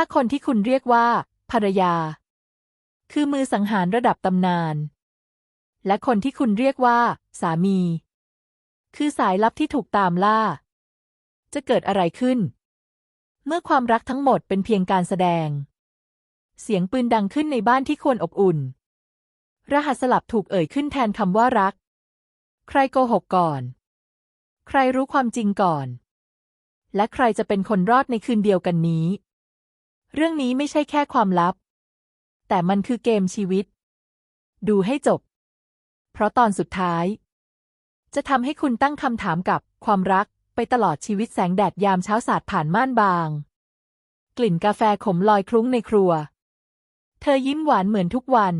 ถ้าคนที่คุณเรียกว่า ภรรยา คือมือสังหารระดับตำนาน และคนที่คุณเรียกว่า สามี คือสายลับที่ถูกตามล่า จะเกิดอะไรขึ้น เมื่อความรักทั้งหมดเป็นเพียงการแสดง เสียงปืนดังขึ้นในบ้านที่ควรอบอุ่น รหัสสลับถูกเอ่ยขึ้นแทนคำว่ารัก ใครโกหกก่อน ใครรู้ความจริงก่อน และใครจะเป็นคนรอดในคืนเดียวกันนี้ เรื่องนี้ไม่ใช่แค่ความลับ แต่มันคือเกมชีวิต ดูให้จบ เพราะตอนสุดท้าย จะทำให้คุณตั้งคำถามกับความรักไปตลอดชีวิตแสงแดดยามเช้าสาดผ่านม่านบาง กลิ่นกาแฟขมลอยคลุ้งในครัว เธอยิ้มหวานเหมือนทุกวัน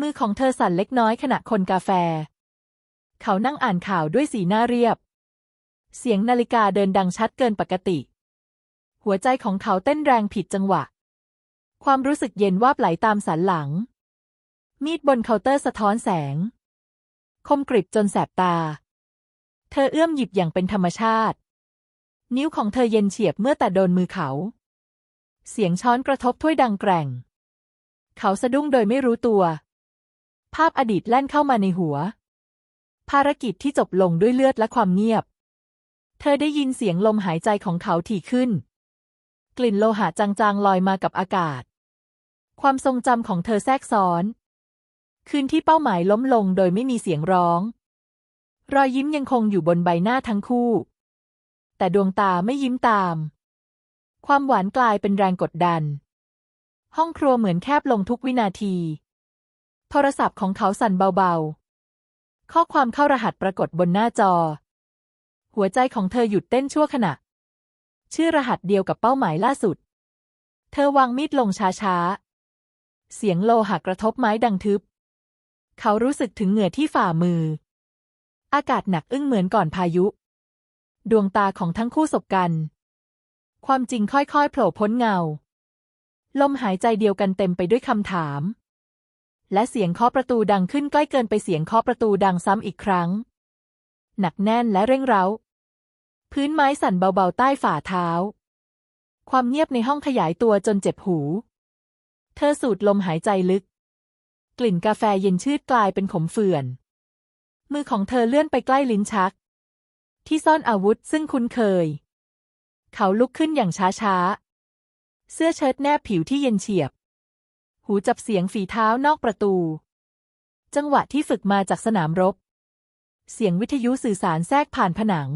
มือของเธอสั่นเล็กน้อยขณะคนกาแฟ เขานั่งอ่านข่าวด้วยสีหน้าเรียบ เสียงนาฬิกาเดินดังชัดเกินปกติ หัวใจของเขาเต้นแรงผิดจังหวะ ความรู้สึกเย็นวาบไหลตามสันหลัง มีดบนเคาน์เตอร์สะท้อนแสง คมกริบจนแสบตา เธอเอื้อมหยิบอย่างเป็นธรรมชาติ นิ้วของเธอเย็นเฉียบเมื่อแต่โดนมือเขา เสียงช้อนกระทบถ้วยดังแกร่ง เขาสะดุ้งโดยไม่รู้ตัว ภาพอดีตแล่นเข้ามาในหัว ภารกิจที่จบลงด้วยเลือดและความเงียบ เธอได้ยินเสียงลมหายใจของเขาถี่ขึ้น กลิ่นโลหะจางๆลอยมากับอากาศ ความทรงจำของเธอแทรกซ้อน คืนที่เป้าหมายล้มลงโดยไม่มีเสียงร้อง รอยยิ้มยังคงอยู่บนใบหน้าทั้งคู่ แต่ดวงตาไม่ยิ้มตาม ความหวานกลายเป็นแรงกดดัน ห้องครัวเหมือนแคบลงทุกวินาที โทรศัพท์ของเขาสั่นเบาๆ ข้อความเข้ารหัสปรากฏบนหน้าจอ หัวใจของเธอหยุดเต้นชั่วขณะ ชื่อรหัสเดียวกับเป้าหมายล่าสุด เธอวางมีดลงช้าๆ เสียงโลหะกระทบไม้ดังทึบ เขารู้สึกถึงเหงื่อที่ฝ่ามือ อากาศหนักอึ้งเหมือนก่อนพายุ ดวงตาของทั้งคู่สบกัน ความจริงค่อยๆโผล่พ้นเงา ลมหายใจเดียวกันเต็มไปด้วยคำถาม และเสียงเคาะประตูดังขึ้นใกล้เกินไปเสียงเคาะประตูดังซ้ำอีกครั้ง หนักแน่นและเร่งเร้า พื้นไม้สั่นเบาๆใต้ฝ่าเท้า ความเงียบในห้องขยายตัวจนเจ็บหู เธอสูดลมหายใจลึก กลิ่นกาแฟเย็นชืดกลายเป็นขมเขื่อน มือของเธอเลื่อนไปใกล้ลิ้นชัก ที่ซ่อนอาวุธซึ่งคุ้นเคย เขาลุกขึ้นอย่างช้าๆ เสื้อเชิ้ตแนบผิวที่เย็นเฉียบ หูจับเสียงฝีเท้านอกประตู จังหวะที่ฝึกมาจากสนามรบ เสียงวิทยุสื่อสารแทรกผ่านผนัง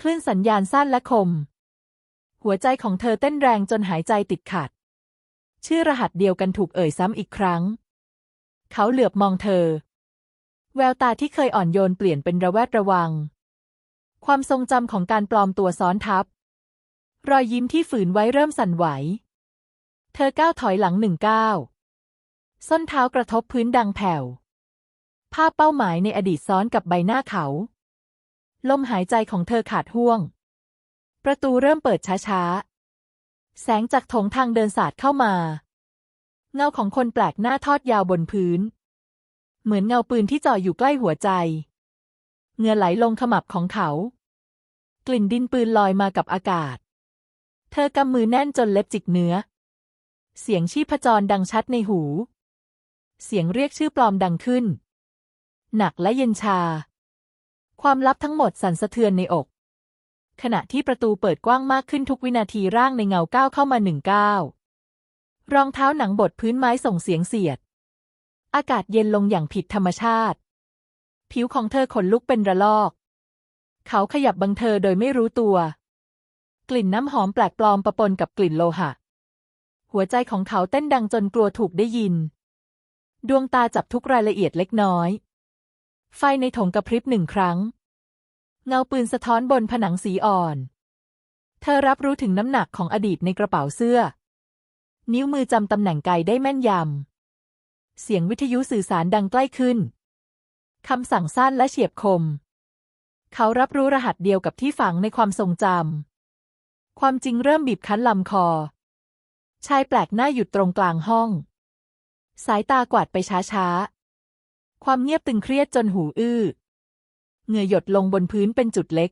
คลื่นสัญญาณสั้นและคม หัวใจของเธอเต้นแรงจนหายใจติดขัด ชื่อรหัสเดียวกันถูกเอ่ยซ้ำอีกครั้ง เขาเหลือบมองเธอ แววตาที่เคยอ่อนโยนเปลี่ยนเป็นระแวดระวัง ความทรงจำของการปลอมตัวซ้อนทับ รอยยิ้มที่ฝืนไว้เริ่มสั่นไหว เธอก้าวถอยหลังหนึ่งก้าว ส้นเท้ากระทบพื้นดังแผ่ว ภาพเป้าหมายในอดีตซ้อนกับใบหน้าเขา ลมหายใจของเธอขาดห่วง ประตูเริ่มเปิดช้าๆ แสงจากโถงทางเดินสาดเข้ามา เงาของคนแปลกหน้าทอดยาวบนพื้น เหมือนเงาปืนที่จ่ออยู่ใกล้หัวใจเหงื่อไหลลงขมับของเขา กลิ่นดินปืนลอยมากับอากาศ เธอกำมือแน่นจนเล็บจิกเนื้อ เสียงชีพจรดังชัดในหู เสียงเรียกชื่อปลอมดังขึ้น หนักและเย็นชา ความลับทั้งหมดสั่นสะเทือนในอก ขณะที่ประตูเปิดกว้างมากขึ้นทุกวินาทีร่างในเงาก้าวเข้ามาหนึ่งก้าวรองเท้าหนังบดพื้นไม้ส่งเสียงเสียด อากาศเย็นลงอย่างผิดธรรมชาติ ผิวของเธอขนลุกเป็นระลอก เขาขยับบังเธอโดยไม่รู้ตัว กลิ่นน้ำหอมแปลกปลอมปะปนกับกลิ่นโลหะ หัวใจของเขาเต้นดังจนกลัวถูกได้ยิน ดวงตาจับทุกรายละเอียดเล็กน้อย ไฟในถงกระพริบหนึ่งครั้ง เงาปืนสะท้อนบนผนังสีอ่อน เธอรับรู้ถึงน้ำหนักของอดีตในกระเป๋าเสื้อ นิ้วมือจำตำแหน่งไกได้แม่นยำ เสียงวิทยุสื่อสารดังใกล้ขึ้น คำสั่งสั้นและเฉียบคม เขารับรู้รหัสเดียวกับที่ฝังในความทรงจำ ความจริงเริ่มบีบคั้นลำคอ ชายแปลกหน้าหยุดตรงกลางห้อง สายตากวาดไปช้าๆ ความเงียบตึงเครียดจนหูอื้อเหงื่อหยดลงบนพื้นเป็นจุดเล็ก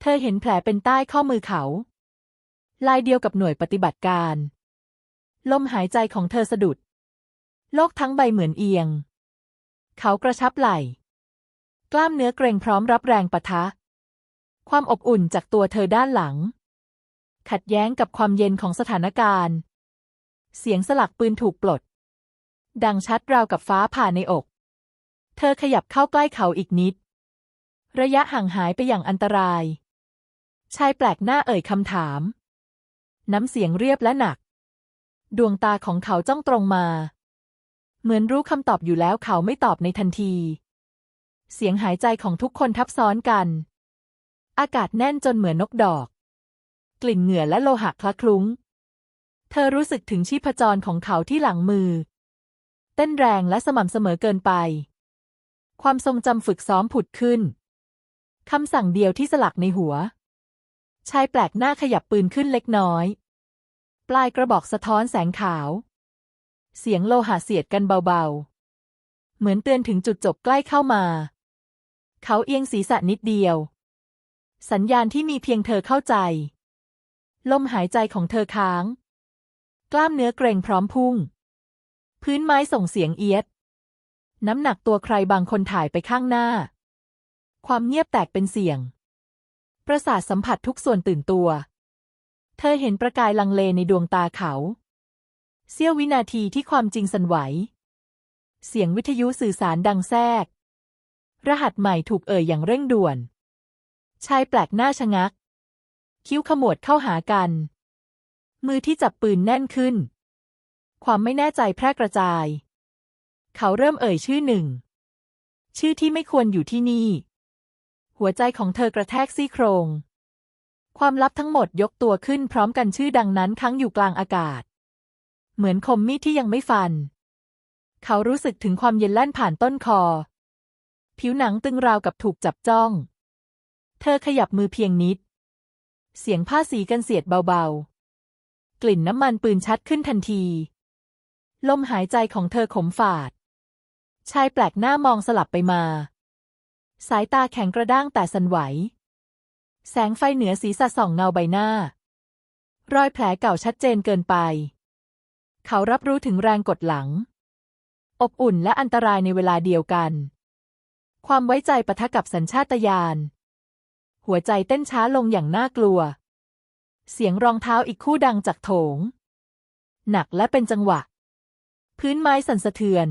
เธอเห็นแผลเป็นใต้ข้อมือเขา ลายเดียวกับหน่วยปฏิบัติการ ลมหายใจของเธอสะดุด โลกทั้งใบเหมือนเอียง เขากระชับไหล่ กล้ามเนื้อเกรงพร้อมรับแรงปะทะ ความอบอุ่นจากตัวเธอด้านหลัง ขัดแย้งกับความเย็นของสถานการณ์ เสียงสลักปืนถูกปลด ดังชัดราวกับฟ้าผ่าในอก เธอขยับเข้าใกล้เขาอีกนิด ระยะห่างหายไปอย่างอันตราย ชายแปลกหน้าเอ่ยคำถาม น้ำเสียงเรียบและหนัก ดวงตาของเขาจ้องตรงมา เหมือนรู้คำตอบอยู่แล้วเขาไม่ตอบในทันที เสียงหายใจของทุกคนทับซ้อนกัน อากาศแน่นจนเหมือนนกดอก กลิ่นเหงื่อและโลหะคละคลุ้ง เธอรู้สึกถึงชีพจรของเขาที่หลังมือ เต้นแรงและสม่ำเสมอเกินไป ความทรงจำฝึกซ้อมผุดขึ้นคำสั่งเดียวที่สลักในหัว ชายแปลกหน้าขยับปืนขึ้นเล็กน้อย ปลายกระบอกสะท้อนแสงขาว เสียงโลหะเสียดกันเบาๆ เหมือนเตือนถึงจุดจบใกล้เข้ามา เขาเอียงศีรษะนิดเดียว สัญญาณที่มีเพียงเธอเข้าใจ ลมหายใจของเธอค้าง กล้ามเนื้อเกรงพร้อมพุ่ง พื้นไม้ส่งเสียงเอียด น้ำหนักตัวใครบางคนถ่ายไปข้างหน้า ความเงียบแตกเป็นเสียง ประสาทสัมผัสทุกส่วนตื่นตัว เธอเห็นประกายลังเลในดวงตาเขา เสี้ยววินาทีที่ความจริงสั่นไหว เสียงวิทยุสื่อสารดังแทรก รหัสใหม่ถูกเอ่ยอย่างเร่งด่วน ชายแปลกหน้าชะงัก คิ้วขมวดเข้าหากัน มือที่จับปืนแน่นขึ้น ความไม่แน่ใจแพร่กระจาย เขาเริ่มเอ่ยชื่อหนึ่ง ชื่อที่ไม่ควรอยู่ที่นี่ หัวใจของเธอกระแทกซี่โครง ความลับทั้งหมดยกตัวขึ้นพร้อมกันชื่อดังนั้นค้างอยู่กลางอากาศ เหมือนคมมีดที่ยังไม่ฟัน เขารู้สึกถึงความเย็นแล่นผ่านต้นคอ ผิวหนังตึงราวกับถูกจับจ้อง เธอขยับมือเพียงนิด เสียงผ้าสีกันเสียดเบาๆ กลิ่นน้ำมันปืนชัดขึ้นทันทีลมหายใจของเธอขมฝาด ชายแปลกหน้ามองสลับไปมา สายตาแข็งกระด้างแต่สันไหว แสงไฟเหนือศีรษะส่องเงาใบหน้า รอยแผลเก่าชัดเจนเกินไป เขารับรู้ถึงแรงกดหลัง อบอุ่นและอันตรายในเวลาเดียวกัน ความไว้ใจปะทะกับสัญชาตญาณ หัวใจเต้นช้าลงอย่างน่ากลัว เสียงรองเท้าอีกคู่ดังจากโถง หนักและเป็นจังหวะ พื้นไม้สั่นสะเทือน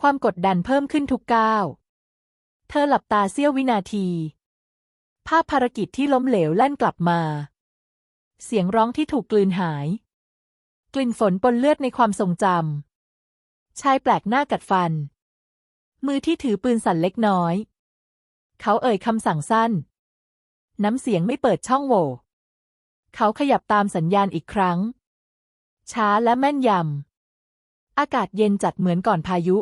ความกดดันเพิ่มขึ้นทุกก้าว เธอหลับตาเสี้ยววินาที ภาพภารกิจที่ล้มเหลวแล่นกลับมา เสียงร้องที่ถูกกลืนหาย กลิ่นฝนปนเลือดในความทรงจำ ชายแปลกหน้ากัดฟัน มือที่ถือปืนสั่นเล็กน้อย เขาเอ่ยคำสั่งสั้น น้ำเสียงไม่เปิดช่องโหว่เขาขยับตามสัญญาณอีกครั้ง ช้าและแม่นยำอากาศเย็นจัดเหมือนก่อนพายุ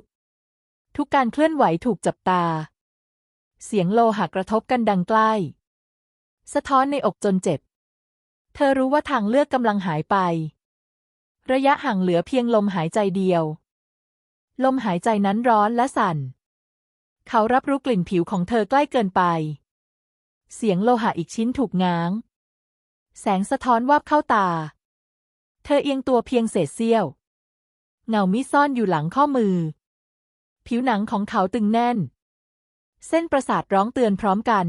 ทุกการเคลื่อนไหวถูกจับตา เสียงโลหะกระทบกันดังใกล้ สะท้อนในอกจนเจ็บ เธอรู้ว่าทางเลือกกำลังหายไป ระยะห่างเหลือเพียงลมหายใจเดียว ลมหายใจนั้นร้อนและสั่น เขารับรู้กลิ่นผิวของเธอใกล้เกินไป เสียงโลหะอีกชิ้นถูกง้าง แสงสะท้อนวาบเข้าตา เธอเอียงตัวเพียงเศษเสี้ยว เงามีดซ่อนอยู่หลังข้อมือ ผิวหนังของเขาตึงแน่น เส้นประสาทร้องเตือนพร้อมกัน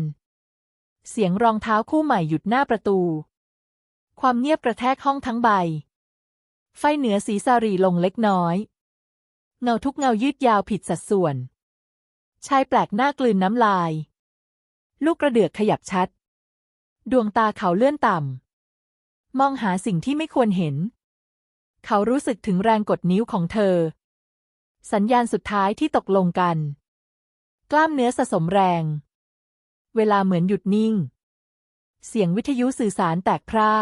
เสียงรองเท้าคู่ใหม่หยุดหน้าประตู ความเงียบกระแทกห้องทั้งใบ ไฟเหนือสีสารีลงเล็กน้อย เงาทุกเงายืดยาวผิดสัดส่วน ชายแปลกหน้ากลืนน้ำลาย ลูกกระเดือกขยับชัด ดวงตาเขาเลื่อนต่ำ มองหาสิ่งที่ไม่ควรเห็น เขารู้สึกถึงแรงกดนิ้วของเธอ สัญญาณสุดท้ายที่ตกลงกัน กล้ามเนื้อสะสมแรง เวลาเหมือนหยุดนิ่ง เสียงวิทยุสื่อสารแตกพร่า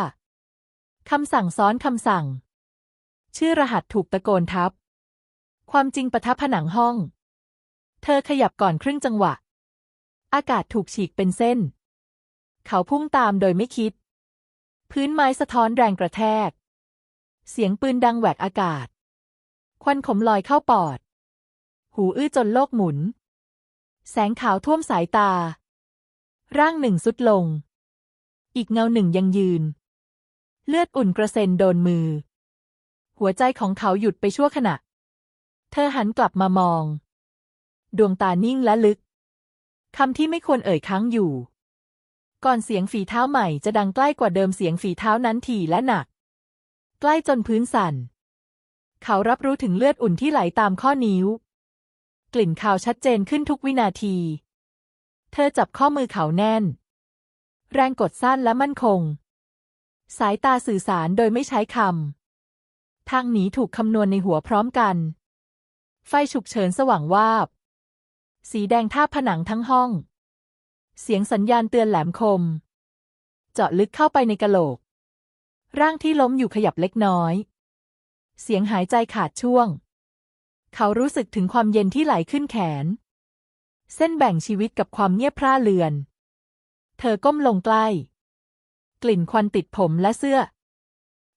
คำสั่งซ้อนคำสั่ง ชื่อรหัสถูกตะโกนทับ ความจริงประทับผนังห้อง เธอขยับก่อนครึ่งจังหวะ อากาศถูกฉีกเป็นเส้น เขาพุ่งตามโดยไม่คิด พื้นไม้สะท้อนแรงกระแทก เสียงปืนดังแหวกอากาศ ควันขมลอยเข้าปอด หูอื้อจนโลกหมุน แสงขาวท่วมสายตา ร่างหนึ่งสุดลง อีกเงาหนึ่งยังยืน เลือดอุ่นกระเซ็นโดนมือ หัวใจของเขาหยุดไปชั่วขณะ เธอหันกลับมามอง ดวงตานิ่งและลึกคำที่ไม่ควรเอ่ยค้างอยู่ ก่อนเสียงฝีเท้าใหม่จะดังใกล้กว่าเดิมเสียงฝีเท้านั้นถี่และหนัก ใกล้จนพื้นสั่น เขารับรู้ถึงเลือดอุ่นที่ไหลตามข้อนิ้ว กลิ่นคาวชัดเจนขึ้นทุกวินาที เธอจับข้อมือเขาแน่น แรงกดสั้นและมั่นคง สายตาสื่อสารโดยไม่ใช้คำ ทางหนีถูกคำนวณในหัวพร้อมกัน ไฟฉุกเฉินสว่างวาบ สีแดงทาบผนังทั้งห้อง เสียงสัญญาณเตือนแหลมคม เจาะลึกเข้าไปในกะโหลก ร่างที่ล้มอยู่ขยับเล็กน้อย เสียงหายใจขาดช่วง เขารู้สึกถึงความเย็นที่ไหลขึ้นแขน เส้นแบ่งชีวิตกับความเงียบพร่าเลือน เธอก้มลงใกล้ กลิ่นควันติดผมและเสื้อ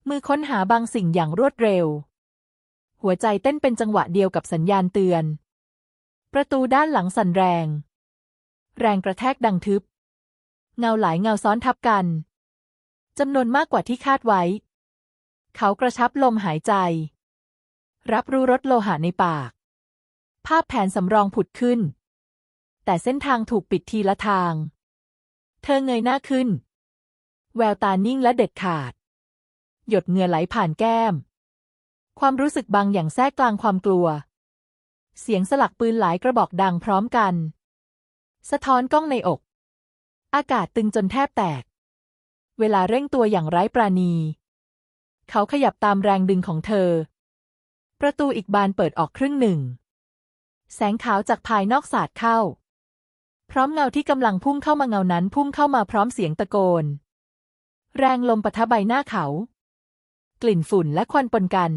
มือค้นหาบางสิ่งอย่างรวดเร็ว หัวใจเต้นเป็นจังหวะเดียวกับสัญญาณเตือน ประตูด้านหลังสั่นแรง แรงกระแทกดังทึบ เงาหลายเงาซ้อนทับกันจำนวนมากกว่าที่คาดไว้ เขากระชับลมหายใจ รับรู้รสโลหะในปาก ภาพแผนสำรองผุดขึ้น แต่เส้นทางถูกปิดทีละทาง เธอเงยหน้าขึ้น แววตานิ่งและเด็ดขาด หยดเหงื่อไหลผ่านแก้ม ความรู้สึกบางอย่างแทรกกลางความกลัว เสียงสลักปืนหลายกระบอกดังพร้อมกัน สะท้อนกล้องในอก อากาศตึงจนแทบแตก เวลาเร่งตัวอย่างไร้ปราณี เขาขยับตามแรงดึงของเธอ ประตูอีกบานเปิดออกครึ่งหนึ่ง แสงขาวจากภายนอกสาดเข้า พร้อมเงาที่กำลังพุ่งเข้ามาเงานั้นพุ่งเข้ามาพร้อมเสียงตะโกน แรงลมปะทะใบหน้าเขา กลิ่นฝุ่นและควันปนกัน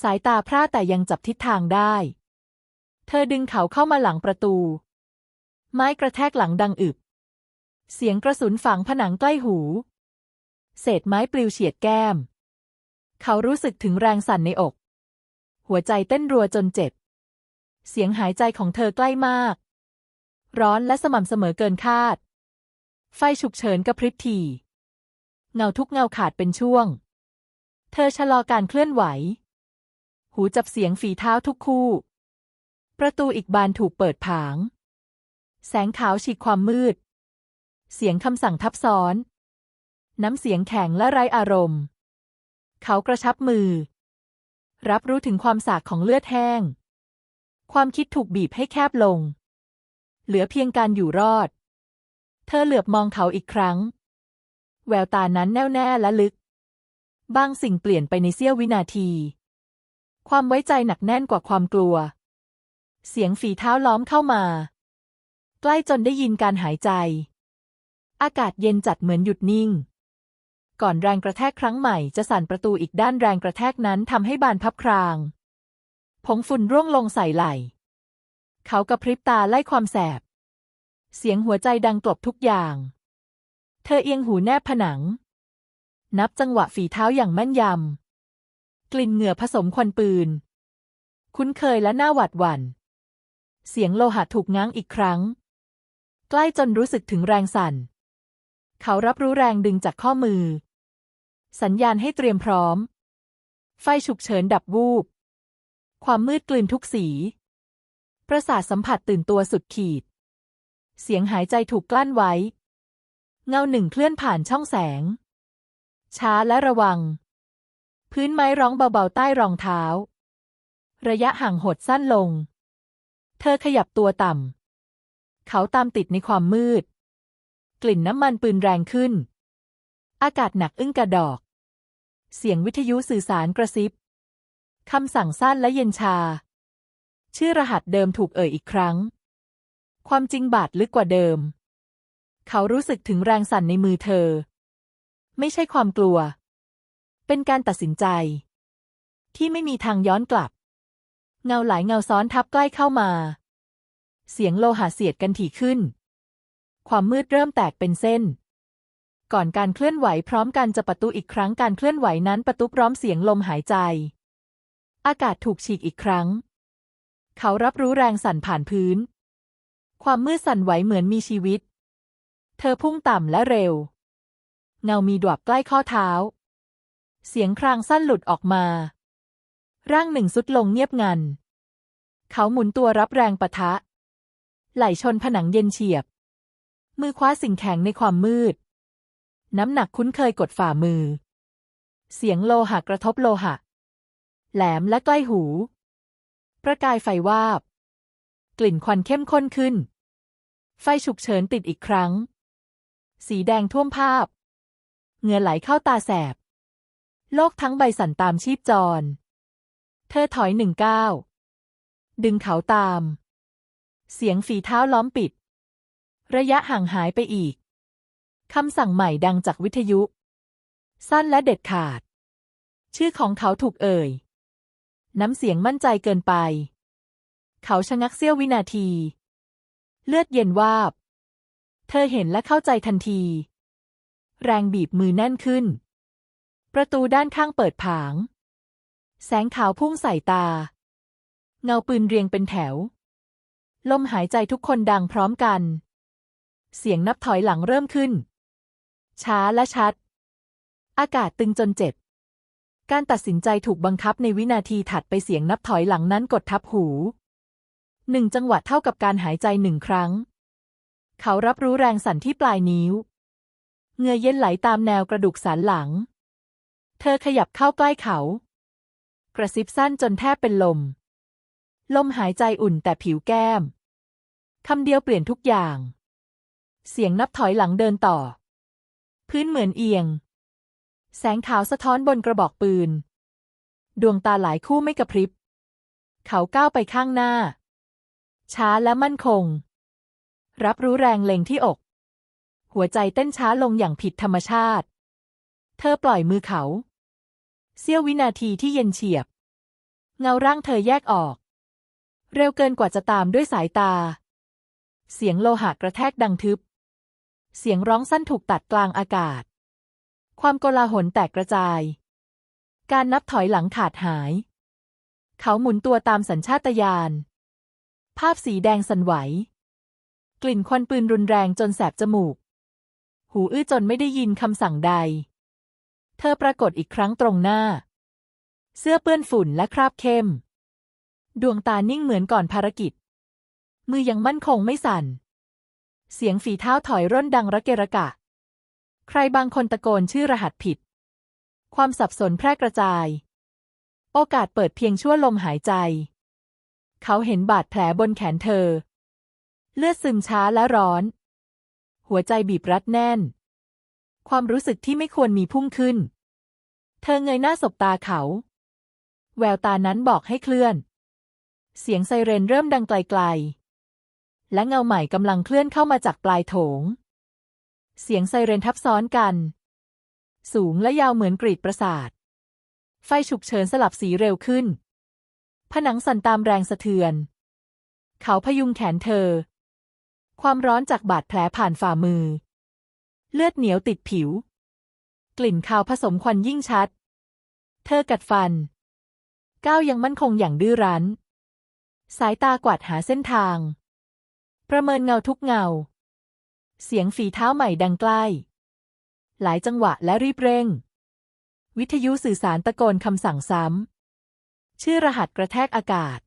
สายตาพร่าแต่ยังจับทิศทางได้ เธอดึงเขาเข้ามาหลังประตู ไม้กระแทกหลังดังอึบเสียงกระสุนฝังผนังใกล้หู เศษไม้ปลิวเฉียดแก้ม เขารู้สึกถึงแรงสั่นในอก หัวใจเต้นรัวจนเจ็บ เสียงหายใจของเธอใกล้มาก ร้อนและสม่ำเสมอเกินคาด ไฟฉุกเฉินกระพริบทีเงาทุกเงาขาดเป็นช่วง เธอชะลอการเคลื่อนไหว หูจับเสียงฝีเท้าทุกคู่ ประตูอีกบานถูกเปิดผาง แสงขาวฉีกความมืด เสียงคำสั่งทับซ้อน น้ำเสียงแข็งและไร้อารมณ์ เขากระชับมือ รับรู้ถึงความสากของเลือดแห้ง ความคิดถูกบีบให้แคบลง เหลือเพียงการอยู่รอด เธอเหลือบมองเขาอีกครั้ง แววตานั้นแน่วแน่และลึก บางสิ่งเปลี่ยนไปในเสี้ยววินาที ความไว้ใจหนักแน่นกว่าความกลัว เสียงฝีเท้าล้อมเข้ามา ใกล้จนได้ยินการหายใจอากาศเย็นจัดเหมือนหยุดนิ่ง ก่อนแรงกระแทกครั้งใหม่จะสั่นประตูอีกด้านแรงกระแทกนั้นทำให้บานพับคราง ผงฝุ่นร่วงลงใส่ไหล่เขากระพริบตาไล่ความแสบ เสียงหัวใจดังกลบทุกอย่าง เธอเอียงหูแนบผนัง นับจังหวะฝีเท้าอย่างแม่นยำ กลิ่นเหงื่อผสมควันปืน คุ้นเคยและน่าหวาดหวัน่น เสียงโลหะถูกง้างอีกครั้ง ใกล้จนรู้สึกถึงแรงสั่นเขารับรู้แรงดึงจากข้อมือ สัญญาณให้เตรียมพร้อม ไฟฉุกเฉินดับวูบ ความมืดกลืนทุกสี ประสาทสัมผัสตื่นตัวสุดขีด เสียงหายใจถูกกลั้นไว้ เงาหนึ่งเคลื่อนผ่านช่องแสง ช้าและระวัง พื้นไม้ร้องเบาๆใต้รองเท้า ระยะห่างหดสั้นลง เธอขยับตัวต่ำ เขาตามติดในความมืด กลิ่นน้ำมันปืนแรงขึ้นอากาศหนักอึ้งกระดอก เสียงวิทยุสื่อสารกระซิบ คำสั่งสั้นและเย็นชา ชื่อรหัสเดิมถูกเอ่ยอีกครั้ง ความจริงบาดลึกกว่าเดิม เขารู้สึกถึงแรงสั่นในมือเธอ ไม่ใช่ความกลัว เป็นการตัดสินใจ ที่ไม่มีทางย้อนกลับ เงาหลายเงาซ้อนทับใกล้เข้ามา เสียงโลหะเสียดกันถี่ขึ้น ความมืดเริ่มแตกเป็นเส้น ก่อนการเคลื่อนไหวพร้อมกันจะประตูอีกครั้งการเคลื่อนไหวนั้นประตูพร้อมเสียงลมหายใจ อากาศถูกฉีกอีกครั้ง เขารับรู้แรงสั่นผ่านพื้น ความมืดสั่นไหวเหมือนมีชีวิต เธอพุ่งต่ำและเร็ว เงามีดวบใกล้ข้อเท้า เสียงครางสั้นหลุดออกมา ร่างหนึ่งสุดลงเงียบงัน เขาหมุนตัวรับแรงปะทะ ไหลชนผนังเย็นเฉียบ มือคว้าสิ่งแข็งในความมืด น้ำหนักคุ้นเคยกดฝ่ามือ เสียงโลหะกระทบโลหะ แหลมและใกล้หู ประกายไฟวาบ กลิ่นควันเข้มข้นขึ้น ไฟฉุกเฉินติดอีกครั้ง สีแดงท่วมภาพ เหงื่อไหลเข้าตาแสบ โลกทั้งใบสั่นตามชีพจร เธอถอยหนึ่งก้าวดึงเขาตาม เสียงฝีเท้าล้อมปิด ระยะห่างหายไปอีก คำสั่งใหม่ดังจากวิทยุ สั้นและเด็ดขาด ชื่อของเขาถูกเอ่ย น้ำเสียงมั่นใจเกินไป เขาชะงักเสี้ยววินาที เลือดเย็นวาบ เธอเห็นและเข้าใจทันที แรงบีบมือแน่นขึ้น ประตูด้านข้างเปิดผาง แสงขาวพุ่งใส่ตา เงาปืนเรียงเป็นแถว ลมหายใจทุกคนดังพร้อมกันเสียงนับถอยหลังเริ่มขึ้น ช้าและชัด อากาศตึงจนเจ็บ การตัดสินใจถูกบังคับในวินาทีถัดไปเสียงนับถอยหลังนั้นกดทับหูหนึ่งจังหวะเท่ากับการหายใจหนึ่งครั้ง เขารับรู้แรงสั่นที่ปลายนิ้วเงื่อเย็นไหลตามแนวกระดูกสันหลัง เธอขยับเข้าใกล้เขา กระซิบสั้นจนแทบเป็นลม ลมหายใจอุ่นแต่ผิวแก้ม คำเดียวเปลี่ยนทุกอย่าง เสียงนับถอยหลังเดินต่อ พื้นเหมือนเอียง แสงขาวสะท้อนบนกระบอกปืน ดวงตาหลายคู่ไม่กระพริบ เขาก้าวไปข้างหน้า ช้าและมั่นคง รับรู้แรงเล็งที่อก หัวใจเต้นช้าลงอย่างผิดธรรมชาติ เธอปล่อยมือเขา เสี้ยววินาทีที่เย็นเฉียบ เงาร่างเธอแยกออก เร็วเกินกว่าจะตามด้วยสายตา เสียงโลหะกระแทกดังทึบ เสียงร้องสั้นถูกตัดกลางอากาศ ความโกลาหลแตกกระจาย การนับถอยหลังขาดหาย เขาหมุนตัวตามสัญชาตญาณ ภาพสีแดงสั่นไหว กลิ่นควันปืนรุนแรงจนแสบจมูก หูอื้อจนไม่ได้ยินคำสั่งใด เธอปรากฏอีกครั้งตรงหน้า เสื้อเปื้อนฝุ่นและคราบเข้ม ดวงตานิ่งเหมือนก่อนภารกิจ มือยังมั่นคงไม่สั่น เสียงฝีเท้าถอยร่นดังระเกระกะ ใครบางคนตะโกนชื่อรหัสผิด ความสับสนแพร่กระจาย โอกาสเปิดเพียงชั่วลมหายใจ เขาเห็นบาดแผลบนแขนเธอ เลือดซึมช้าและร้อน หัวใจบีบรัดแน่น ความรู้สึกที่ไม่ควรมีพุ่งขึ้น เธอเงยหน้าสบตาเขา แววตานั้นบอกให้เคลื่อน เสียงไซเรนเริ่มดังไกลๆ และเงาใหม่กำลังเคลื่อนเข้ามาจากปลายโถง เสียงไซเรนทับซ้อนกัน สูงและยาวเหมือนกรีดประสาท ไฟฉุกเฉินสลับสีเร็วขึ้น ผนังสั่นตามแรงสะเทือน เขาพยุงแขนเธอ ความร้อนจากบาดแผลผ่านฝ่ามือ เลือดเหนียวติดผิว กลิ่นคาวผสมควันยิ่งชัด เธอกัดฟัน ก้าวยังมั่นคงอย่างดื้อรั้น สายตากวาดหาเส้นทาง ประเมินเงาทุกเงา เสียงฝีเท้าใหม่ดังใกล้ หลายจังหวะและรีบเร่ง วิทยุสื่อสารตะโกนคำสั่งซ้ำ ชื่อรหัสกระแทกอากาศ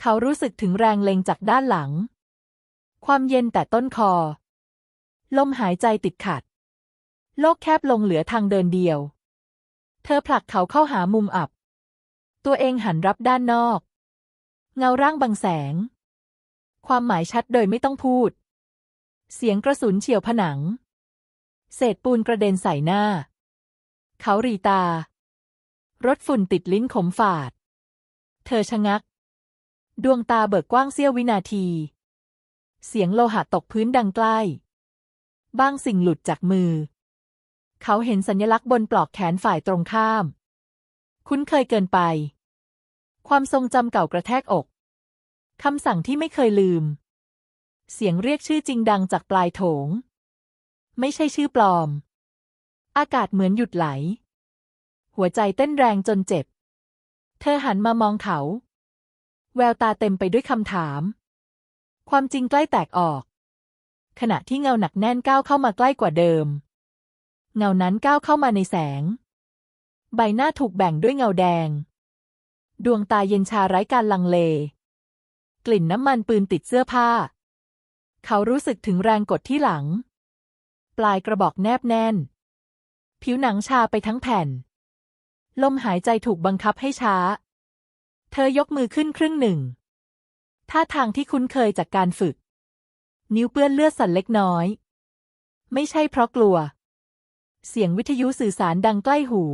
เขารู้สึกถึงแรงเล็งจากด้านหลัง ความเย็นแต่ต้นคอ ลมหายใจติดขัด โลกแคบลงเหลือทางเดินเดียว เธอผลักเขาเข้าหามุมอับ ตัวเองหันรับด้านนอก เงาร่างบางแสง ความหมายชัดโดยไม่ต้องพูด เสียงกระสุนเฉียวผนัง เศษปูนกระเด็นใส่หน้า เขารีตา รถฝุ่นติดลิ้นขมฝาด เธอชะงัก ดวงตาเบิกกว้างเสี้ยววินาที เสียงโลหะตกพื้นดังใกล้บางสิ่งหลุดจากมือ เขาเห็นสัญลักษณ์บนปลอกแขนฝ่ายตรงข้าม คุ้นเคยเกินไป ความทรงจำเก่ากระแทกอก คำสั่งที่ไม่เคยลืม เสียงเรียกชื่อจริงดังจากปลายโถง ไม่ใช่ชื่อปลอม อากาศเหมือนหยุดไหล หัวใจเต้นแรงจนเจ็บ เธอหันมามองเขา แววตาเต็มไปด้วยคำถาม ความจริงใกล้แตกออก ขณะที่เงาหนักแน่นก้าวเข้ามาใกล้กว่าเดิม เงานั้นก้าวเข้ามาในแสง ใบหน้าถูกแบ่งด้วยเงาแดง ดวงตาเย็นชาไร้การลังเล กลิ่นน้ำมันปืนติดเสื้อผ้า เขารู้สึกถึงแรงกดที่หลัง ปลายกระบอกแนบแน่น ผิวหนังชาไปทั้งแผ่น ลมหายใจถูกบังคับให้ช้า เธอยกมือขึ้นครึ่งหนึ่ง ท่าทางที่คุ้นเคยจากการฝึก นิ้วเปื้อนเลือดสั่นเล็กน้อย ไม่ใช่เพราะกลัว เสียงวิทยุสื่อสารดังใกล้หู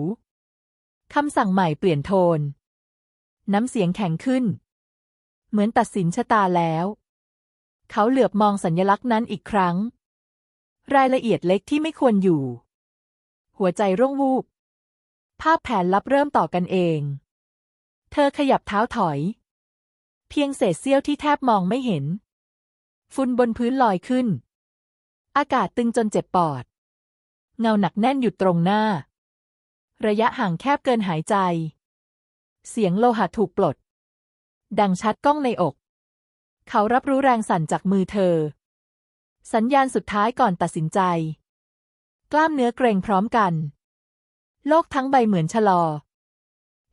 คำสั่งใหม่เปลี่ยนโทน น้ำเสียงแข็งขึ้น เหมือนตัดสินชะตาแล้ว เขาเหลือบมองสัญลักษณ์นั้นอีกครั้ง รายละเอียดเล็กที่ไม่ควรอยู่ หัวใจร่วงวูบ ภาพแผนลับเริ่มต่อกันเอง เธอขยับเท้าถอย เพียงเศษเสี้ยวที่แทบมองไม่เห็น ฝุ่นบนพื้นลอยขึ้น อากาศตึงจนเจ็บปอด เงาหนักแน่นอยู่ตรงหน้า ระยะห่างแคบเกินหายใจ เสียงโลหะถูกปลด ดังชัดก้องในอก เขารับรู้แรงสั่นจากมือเธอ สัญญาณสุดท้ายก่อนตัดสินใจ กล้ามเนื้อเกรงพร้อมกัน โลกทั้งใบเหมือนชะลอ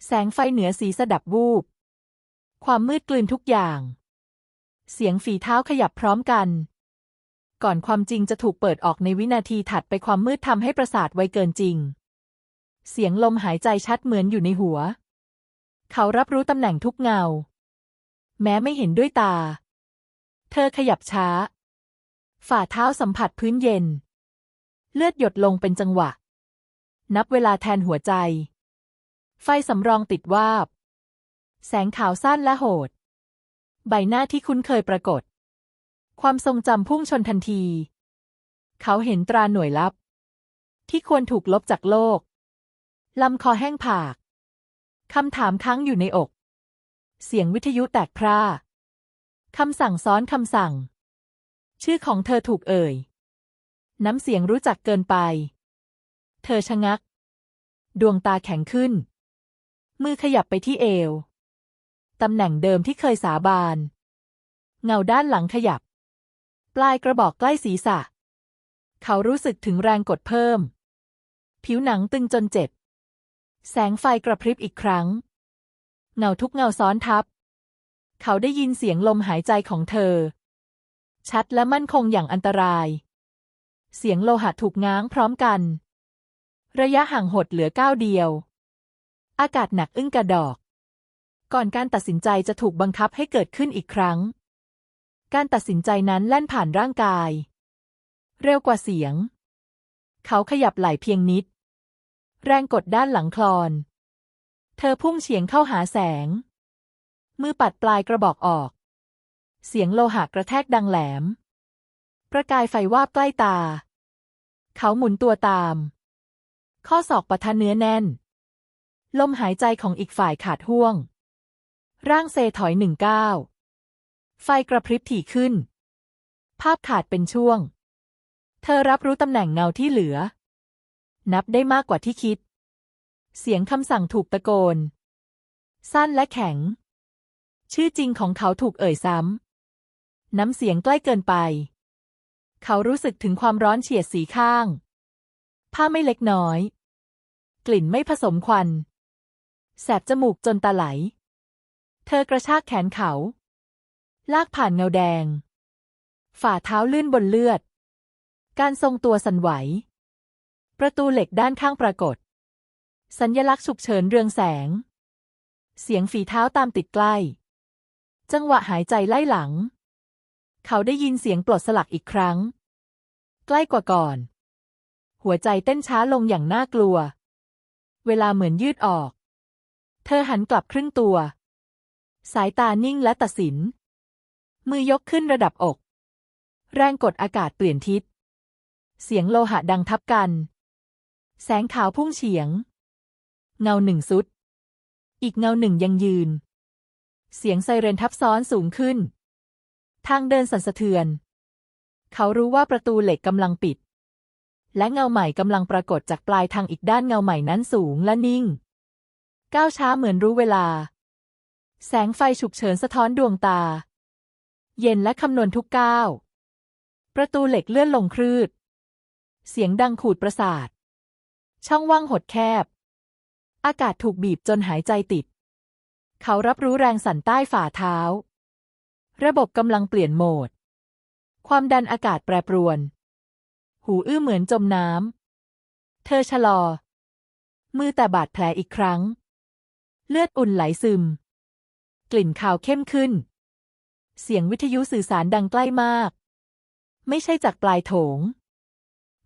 แสงไฟเหนือสีสดับวูบ ความมืดกลืนทุกอย่าง เสียงฝีเท้าขยับพร้อมกัน ก่อนความจริงจะถูกเปิดออกในวินาทีถัดไปความมืดทำให้ประสาทไวเกินจริง เสียงลมหายใจชัดเหมือนอยู่ในหัว เขารับรู้ตำแหน่งทุกเงา แม้ไม่เห็นด้วยตา เธอขยับช้า ฝ่าเท้าสัมผัสพื้นเย็น เลือดหยดลงเป็นจังหวะ นับเวลาแทนหัวใจ ไฟสำรองติดวาบ แสงขาวสั้นและโหด ใบหน้าที่คุ้นเคยปรากฏ ความทรงจำพุ่งชนทันที เขาเห็นตราหน่วยลับ ที่ควรถูกลบจากโลกลำคอแห้งผาก คำถามค้างอยู่ในอก เสียงวิทยุแตกพร่าคำสั่งซ้อนคำสั่ง ชื่อของเธอถูกเอ่ย น้ำเสียงรู้จักเกินไป เธอชะงัก ดวงตาแข็งขึ้น มือขยับไปที่เอว ตำแหน่งเดิมที่เคยสาบาน เงาด้านหลังขยับ ปลายกระบอกใกล้ศีรษะ เขารู้สึกถึงแรงกดเพิ่ม ผิวหนังตึงจนเจ็บ แสงไฟกระพริบอีกครั้ง เงาทุกเงาซ้อนทับ เขาได้ยินเสียงลมหายใจของเธอ ชัดและมั่นคงอย่างอันตราย เสียงโลหะถูกง้างพร้อมกัน ระยะห่างหดเหลือก้าวเดียว อากาศหนักอึ้งกระดอก ก่อนการตัดสินใจจะถูกบังคับให้เกิดขึ้นอีกครั้ง การตัดสินใจนั้นแล่นผ่านร่างกาย เร็วกว่าเสียง เขาขยับไหล่เพียงนิด แรงกดด้านหลังคลอน เธอพุ่งเฉียงเข้าหาแสง มือปัดปลายกระบอกออก เสียงโลหะกระแทกดังแหลม ประกายไฟวาบใกล้ตา เขาหมุนตัวตาม ข้อศอกปะทะเนื้อแน่น ลมหายใจของอีกฝ่ายขาดห่วง ร่างเซถอยหนึ่งก้าวไฟกระพริบถี่ขึ้น ภาพขาดเป็นช่วง เธอรับรู้ตำแหน่งเงาที่เหลือ นับได้มากกว่าที่คิด เสียงคำสั่งถูกตะโกน สั้นและแข็ง ชื่อจริงของเขาถูกเอ่ยซ้ำ น้ำเสียงใกล้เกินไป เขารู้สึกถึงความร้อนเฉียดสีข้าง ผ้าไม่เล็กน้อย กลิ่นไม่ผสมควัน แสบจมูกจนตาไหล เธอกระชากแขนเขา ลากผ่านเงาแดง ฝ่าเท้าลื่นบนเลือด การทรงตัวสั่นไหว ประตูเหล็กด้านข้างปรากฏ สัญญลักษณ์ฉุกเฉินเรืองแสง เสียงฝีเท้าตามติดใกล้ จังหวะหายใจไล่หลัง เขาได้ยินเสียงปลดสลักอีกครั้ง ใกล้กว่าก่อน หัวใจเต้นช้าลงอย่างน่ากลัว เวลาเหมือนยืดออก เธอหันกลับครึ่งตัว สายตานิ่งและตัดสิน มือยกขึ้นระดับอก แรงกดอากาศเปลี่ยนทิศ เสียงโลหะดังทับกัน แสงขาวพุ่งเฉียง เงาหนึ่งสุด อีกเงาหนึ่งยังยืน เสียงไซเรนทับซ้อนสูงขึ้น ทางเดินสั่นสะเทือน เขารู้ว่าประตูเหล็กกำลังปิด และเงาใหม่กำลังปรากฏจากปลายทางอีกด้านเงาใหม่นั้นสูงและนิ่ง ก้าวช้าเหมือนรู้เวลา แสงไฟฉุกเฉินสะท้อนดวงตา เย็นและคำนวณทุกก้าว ประตูเหล็กเลื่อนลงครืด เสียงดังขูดประสาท ช่องว่างหดแคบ อากาศถูกบีบจนหายใจติด เขารับรู้แรงสั่นใต้ฝ่าเท้า ระบบกำลังเปลี่ยนโหมด ความดันอากาศแปรปรวน หูอื้อเหมือนจมน้ำ เธอชะลอ มือแต่บาดแผลอีกครั้ง เลือดอุ่นไหลซึม กลิ่นคาวเข้มขึ้น เสียงวิทยุสื่อสารดังใกล้มาก ไม่ใช่จากปลายโถง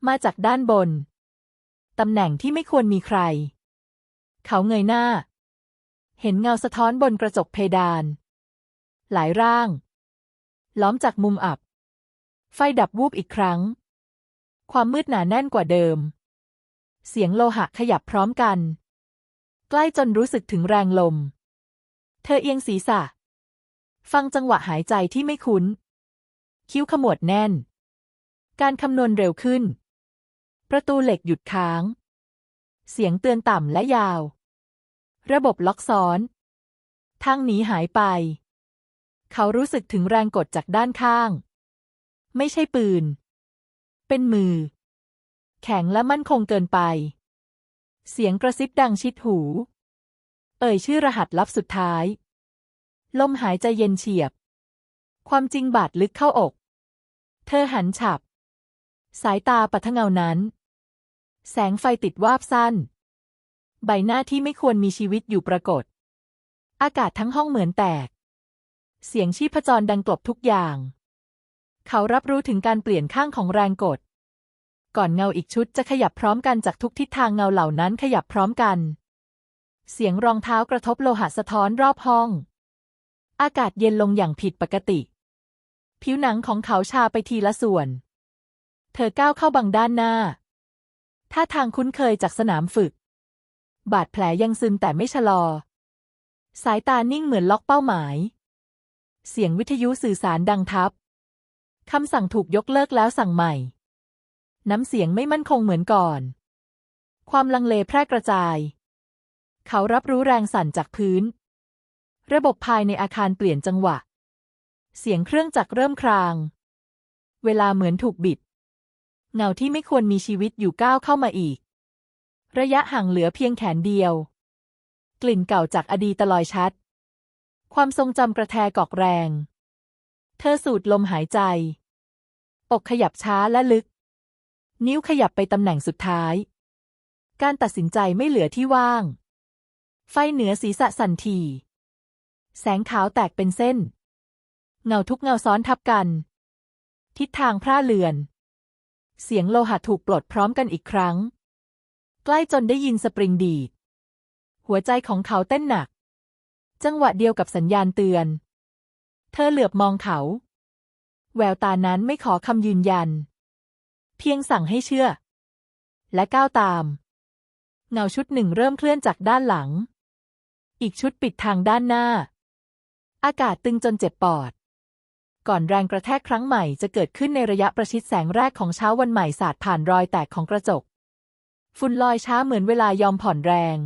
มาจากด้านบน ตำแหน่งที่ไม่ควรมีใคร เขาเงยหน้า เห็นเงาสะท้อนบนกระจกเพดาน หลายร่าง ล้อมจากมุมอับ ไฟดับวูบอีกครั้ง ความมืดหนาแน่นกว่าเดิม เสียงโลหะขยับพร้อมกัน ใกล้จนรู้สึกถึงแรงลม เธอเอียงศีรษะ ฟังจังหวะหายใจที่ไม่คุ้น คิ้วขมวดแน่น การคำนวณเร็วขึ้น ประตูเหล็กหยุดค้าง เสียงเตือนต่ำและยาว ระบบล็อกซ้อน ทางหนีหายไป เขารู้สึกถึงแรงกดจากด้านข้าง ไม่ใช่ปืน เป็นมือ แข็งและมั่นคงเกินไป เสียงกระซิบดังชิดหู เอ่ยชื่อรหัสลับสุดท้าย ลมหายใจเย็นเฉียบ ความจริงบาดลึกเข้าอก เธอหันฉับ สายตาปัทะเงานั้น แสงไฟติดวาบสั้น ใบหน้าที่ไม่ควรมีชีวิตอยู่ปรากฏ อากาศทั้งห้องเหมือนแตก เสียงชีพจรดังกลบทุกอย่าง เขารับรู้ถึงการเปลี่ยนข้างของแรงกด ก่อนเงาอีกชุดจะขยับพร้อมกันจากทุกทิศทางเงาเหล่านั้นขยับพร้อมกัน เสียงรองเท้ากระทบโลหะสะท้อนรอบห้อง อากาศเย็นลงอย่างผิดปกติ ผิวหนังของเขาชาไปทีละส่วน เธอก้าวเข้าบังด้านหน้า ท่าทางคุ้นเคยจากสนามฝึก บาดแผลยังซึมแต่ไม่ชะลอ สายตานิ่งเหมือนล็อกเป้าหมาย เสียงวิทยุสื่อสารดังทับคำสั่งถูกยกเลิกแล้วสั่งใหม่ น้ำเสียงไม่มั่นคงเหมือนก่อน ความลังเลแพร่กระจาย เขารับรู้แรงสั่นจากพื้น ระบบภายในอาคารเปลี่ยนจังหวะ เสียงเครื่องจักรเริ่มคราง เวลาเหมือนถูกบิด เงาที่ไม่ควรมีชีวิตอยู่ก้าวเข้ามาอีก ระยะห่างเหลือเพียงแขนเดียว กลิ่นเก่าจากอดีตลอยชัด ความทรงจำกระแทกอกแรง เธอสูดลมหายใจ อกขยับช้าและลึก นิ้วขยับไปตำแหน่งสุดท้าย การตัดสินใจไม่เหลือที่ว่าง ไฟเหนือศีรษะสั่นทีแสงขาวแตกเป็นเส้น เงาทุกเงาซ้อนทับกัน ทิศทางพร่าเลือน เสียงโลหะถูกปลดพร้อมกันอีกครั้ง ใกล้จนได้ยินสปริงดีด หัวใจของเขาเต้นหนัก จังหวะเดียวกับสัญญาณเตือน เธอเหลือบมองเขา แววตานั้นไม่ขอคำยืนยัน เพียงสั่งให้เชื่อ และก้าวตาม เงาชุดหนึ่งเริ่มเคลื่อนจากด้านหลัง อีกชุดปิดทางด้านหน้า อากาศตึงจนเจ็บปอด ก่อนแรงกระแทกครั้งใหม่จะเกิดขึ้นในระยะประชิดแสงแรกของเช้าวันใหม่สาดผ่านรอยแตกของกระจก ฝุ่นลอยช้าเหมือนเวลายอมผ่อนแรง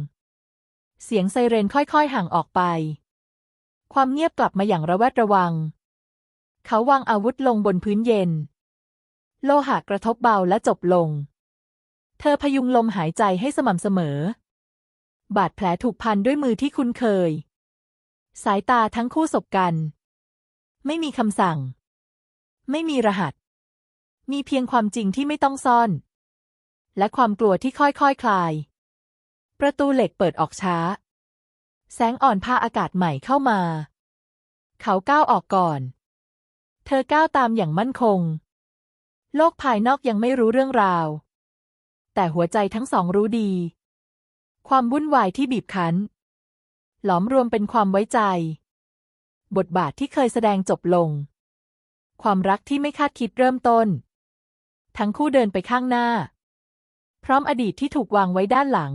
เสียงไซเรนค่อยๆห่างออกไป ความเงียบกลับมาอย่างระแวดระวัง เขาวางอาวุธลงบนพื้นเย็น โลหะกระทบเบาและจบลง เธอพยุงลมหายใจให้สม่ำเสมอ บาดแผลถูกพันด้วยมือที่คุ้นเคย สายตาทั้งคู่สบกัน ไม่มีคำสั่ง ไม่มีรหัส มีเพียงความจริงที่ไม่ต้องซ่อน และความกลัวที่ค่อยๆคคลาย ประตูเหล็กเปิดออกช้า แสงอ่อนพาอากาศใหม่เข้ามา เขาก้าวออกก่อน เธอก้าวตามอย่างมั่นคง โลกภายนอกยังไม่รู้เรื่องราว แต่หัวใจทั้งสองรู้ดี ความวุ่นวายที่บีบคั้น หลอมรวมเป็นความไว้ใจ บทบาทที่เคยแสดงจบลง ความรักที่ไม่คาดคิดเริ่มต้น ทั้งคู่เดินไปข้างหน้า พร้อมอดีตที่ถูกวางไว้ด้านหลัง